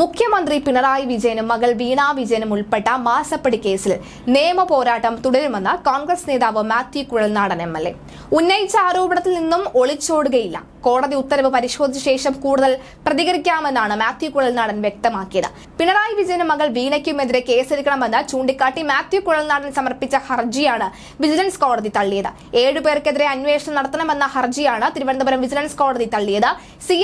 മുഖ്യമന്ത്രി പിണറായി വിജയനും മകൾ വീണ വിജയനും ഉൾപ്പെട്ട മാസപ്പടി കേസിൽ നിയമ പോരാട്ടം തുടരുമെന്ന് കോൺഗ്രസ് നേതാവ് Mathew Kuzhalnadan M L A. ഉന്നയിച്ച ആരോപണത്തിൽ നിന്നും ഒളിച്ചോടുകയില്ല. കോടതി ഉത്തരവ് പരിശോധിച്ച ശേഷം കൂടുതൽ പ്രതികരിക്കാമെന്നാണ് മാത്യു കുഴൽനാടൻ വ്യക്തമാക്കിയത്. പിണറായി വിജയനും മകൾ വീണയ്ക്കുമെതിരെ കേസെടുക്കണമെന്ന് ചൂണ്ടിക്കാട്ടി മാത്യു കുഴൽനാടൻ സമർപ്പിച്ച ഹർജിയാണ് വിജിലൻസ് കോടതി തള്ളിയത്. ഏഴുപേർക്കെതിരെ അന്വേഷണം നടത്തണമെന്ന ഹർജിയാണ് തിരുവനന്തപുരം വിജിലൻസ് കോടതി തള്ളിയത്. സി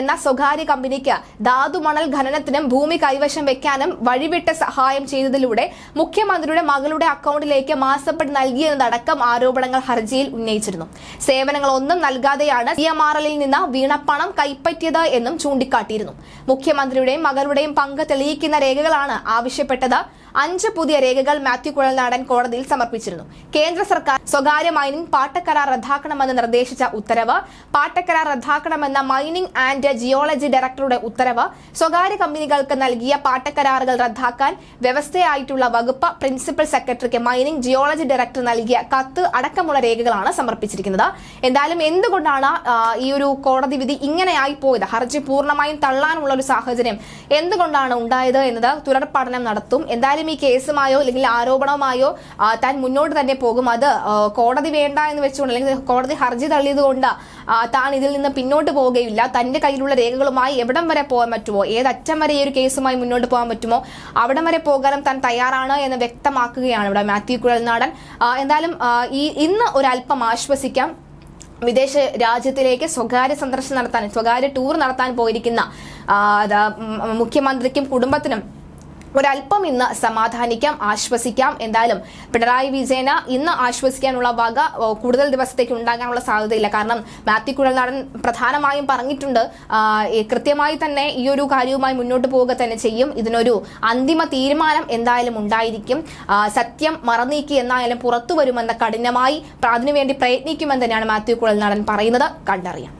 എന്ന സ്വകാര്യ കമ്പനിക്ക് ധാതുമണൽ ഖനനത്തിനും ഭൂമി കൈവശം വെക്കാനും വഴിവിട്ട സഹായം ചെയ്തതിലൂടെ മുഖ്യമന്ത്രിയുടെ മകളുടെ അക്കൗണ്ടിലേക്ക് മാസപ്പെട്ട് നൽകിയെന്നതടക്കം ആരോപണങ്ങൾ ഹർജിയിൽ ഉന്നയിച്ചിരുന്നു. സേവനങ്ങൾ ഒന്നും നൽകാതെയാണ് സി എം ആർ എല്ലിൽ നിന്ന് വീണ പണം കൈപ്പറ്റിയത് എന്നും ചൂണ്ടിക്കാട്ടിയിരുന്നു. മുഖ്യമന്ത്രിയുടെയും മകളുടെയും പങ്ക് തെളിയിക്കുന്ന രേഖകളാണ് ആവശ്യപ്പെട്ടത്. അഞ്ച് പുതിയ രേഖകൾ മാത്യു കുഴൽനാടൻ കോടതിയിൽ സമർപ്പിച്ചിരുന്നു. കേന്ദ്ര സർക്കാർ സ്വകാര്യ മൈനിംഗ് പാട്ടക്കരാർ റദ്ദാക്കണമെന്ന് നിർദ്ദേശിച്ച ഉത്തരവ് പാട്ടക്കരാർ റദ്ദാക്കണമെന്ന മൈനിംഗ് ആൻഡ് ജിയോളജി ഡയറക്ടറുടെ ഉത്തരവ് സ്വകാര്യ കമ്പനികൾക്ക് നൽകിയ പാട്ടക്കരാറുകൾ റദ്ദാക്കാൻ വ്യവസ്ഥയായിട്ടുള്ള വകുപ്പ് പ്രിൻസിപ്പൽ സെക്രട്ടറിക്ക് മൈനിംഗ് ജിയോളജി ഡയറക്ടർ നൽകിയ കത്ത് അടക്കമുള്ള രേഖകളാണ് സമർപ്പിച്ചിരിക്കുന്നത്. എന്തായാലും എന്തുകൊണ്ടാണ് ഈ ഒരു കോടതി വിധി ഇങ്ങനെയായി പോയത്? ഹർജി പൂർണമായും തള്ളാനുള്ള ഒരു സാഹചര്യം എന്തുകൊണ്ടാണ് ഉണ്ടായത് എന്നത് തുടർ പഠനം നടത്തും. എന്തായാലും ഈ കേസുമായോ അല്ലെങ്കിൽ ആരോപണവുമായോ താൻ മുന്നോട്ട് തന്നെ പോകും. അത് കോടതി വേണ്ട എന്ന് വെച്ചുകൊണ്ട് അല്ലെങ്കിൽ കോടതി ഹർജി തള്ളിയത് കൊണ്ട് താൻ ഇതിൽ നിന്ന് പിന്നോട്ട് പോവുകയില്ല. തന്റെ കയ്യിലുള്ള രേഖകളുമായി എവിടം വരെ പോകാൻ പറ്റുമോ? ഏത് അറ്റം വരെ ഈ ഒരു കേസുമായി മുന്നോട്ട് പോകാൻ പറ്റുമോ? അവിടം വരെ പോകാനും താൻ തയ്യാറാണ് എന്ന് വ്യക്തമാക്കുകയാണ് ഇവിടെ മാത്യു കുഴൽനാടൻ. എന്തായാലും ഈ ഇന്ന് ഒരല്പം ആശ്വസിക്കാം. വിദേശ രാജ്യത്തിലേക്ക് സ്വകാര്യ സന്ദർശനം നടത്താൻ സ്വകാര്യ ടൂർ നടത്താൻ പോയിരിക്കുന്ന മുഖ്യമന്ത്രിക്കും കുടുംബത്തിനും ഒരല്പം ഇന്ന് സമാധാനിക്കാം ആശ്വസിക്കാം. എന്തായാലും പിണറായി വിജയന് ഇന്ന് ആശ്വസിക്കാനുള്ള വക കൂടുതൽ ദിവസത്തേക്ക് ഉണ്ടാകാനുള്ള സാധ്യതയില്ല. കാരണം മാത്യു കുഴൽനാടൻ പ്രധാനമായും പറഞ്ഞിട്ടുണ്ട് കൃത്യമായി തന്നെ ഈ ഒരു കാര്യവുമായി മുന്നോട്ട് പോവുക തന്നെ ചെയ്യും. ഇതിനൊരു അന്തിമ തീരുമാനം എന്തായാലും ഉണ്ടായിരിക്കും. സത്യം മറന്നീക്കി എന്നായാലും പുറത്തു വരുമെന്ന കഠിനമായി അതിനുവേണ്ടി പ്രയത്നിക്കുമെന്ന് തന്നെയാണ് മാത്യു കുഴൽനാടൻ പറയുന്നത്. കണ്ടറിയാം.